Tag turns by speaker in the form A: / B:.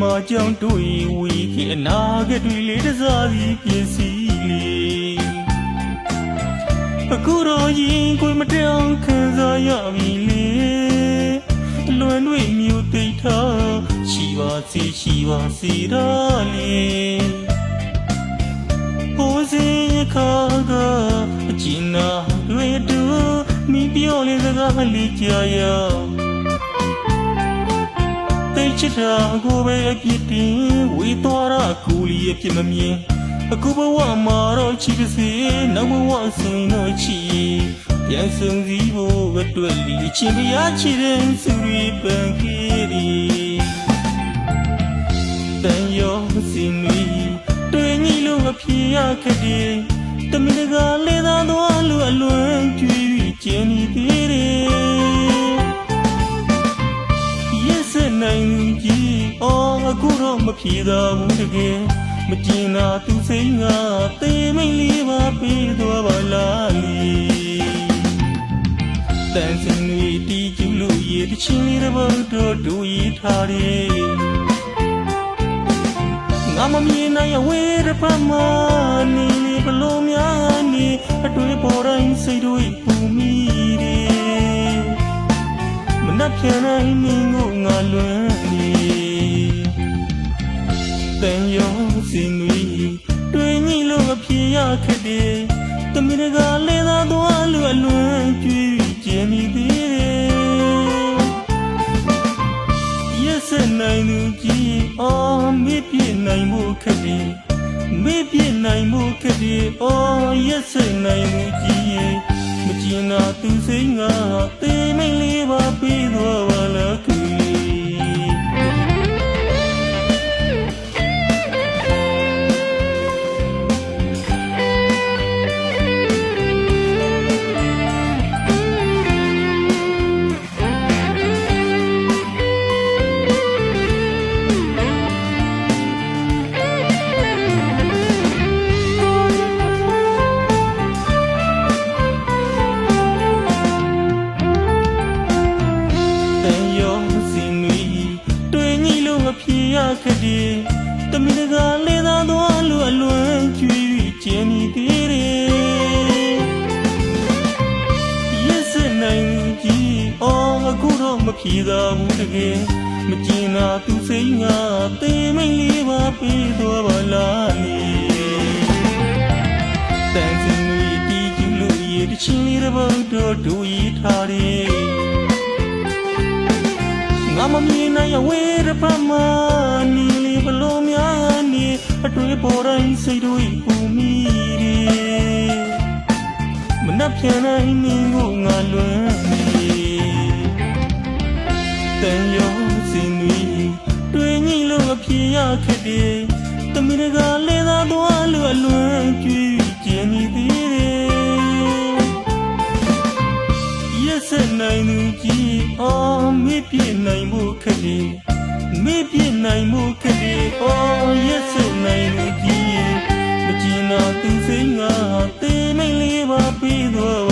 A: မကြောင့်တို့ဤဝီခေအနာကတွေလေးတစားစီပြင်စီလေအခုတော့ရင်ကိုမတောင်ခံစားရပြီလေလွန်တွေမြို့သိပ်ထားရှိပါစီရှိပါစီရလေဟိုးစင်ခါကအကျဉ်းနာတွေတူမိပြောလေးစကားလေးကြာရသိ ချစ်တာကိုပဲအပြစ်တင်ဝေသွားတာကိုလီအပြစ်မမြင်အခုဘဝမှာတော့ချစ်ပါစေနောက်ဘဝဆိုရင်တော့ချစ်ပြန်ဆုံစည်းဖို့အတွက်လီချင်တရားချစ်တဲ့သူတွေပန်ခဲ့သည်တန်ရောစင်မီတွေ့ညီလို့အဖြစ်ရခဲ့တယ်တမီးကလေးသာသွားလို့အလွန် အော်အခုတော့မဖြေသာဘူးတကယ်မကျင်နာသူစိတ်ငါသေမိန်လေးပါပေးသွားပါလားလီတန်စင်တွေတီးကျူလို့ရေတချင်းလေးတစ်ပုဒ်တော့ဒူရီထားတယ်ငါမမြင်နိုင်အဝေးတစ်ဖက်မှာနေလေဘလို့များနေအတွေ့ပေါ်တိုင်းစိတ်တွေပူမိတယ်မနှက်ပြန်နိုင်မင်းကိုငါလွမ်းနေ လို့အဖြစ်ရခဲ့တယ်တမီးတကလေးသာသွားလို့အလွန်ကြွေးကျင်နေသေးတယ်ရက်စက်နိုင်သူကြီးအော်မေ့ပြနိုင်ဖို့ခက်တယ်မေ့ပြနိုင်ဖို့ခက်တယ်အော်ရက်စက်နိုင်သူကြီးရဲ့မကျင်နာသူစိတ်ငါတေးမိန်လေးပါပြီးတော့ပါလား ရောစင်တွေတွေ့ညီလို့အဖြစ်ရခဲ့တယ်တမီးတကလေးသာသွားလို့အလွန်ကြွေးကျင်းနေသေးတယ်ရက်စက်နိုင်သူကြီးအော်အခုတော့မဖြေသာဘူးတကယ်မကျင်နာသူစိတ်ငါတေးမိန်လေးပါပေးသွားပါလားလေတန်စင်တွေတီးကျူလို့ရေတချင်းလေးတစ်ပုဒ်တော့ဒူရီထားတယ် ငါမမြင်နိုင်အဝေးတစ်ဖက်မှာနေလေဘလို့များနေအတွေ့ပေါ်တိုင်းစိတ်တွေပူမိတယ်မနှက်ပြန်နိုင်မင်းကိုငါလွမ်းနေတန်ရောစင်တွေတွေ့ညီလို့အဖြစ်ရခဲ့တယ်တမီးတကလေးသာသွားလို့အလွန်ကြွေး လေမေ့ပြနိုင်မှုခလေအော်ရက်စနိုင်လေကြီးမကြည်နာသူစိငါတေးမိန်လေးပါပြီးတော့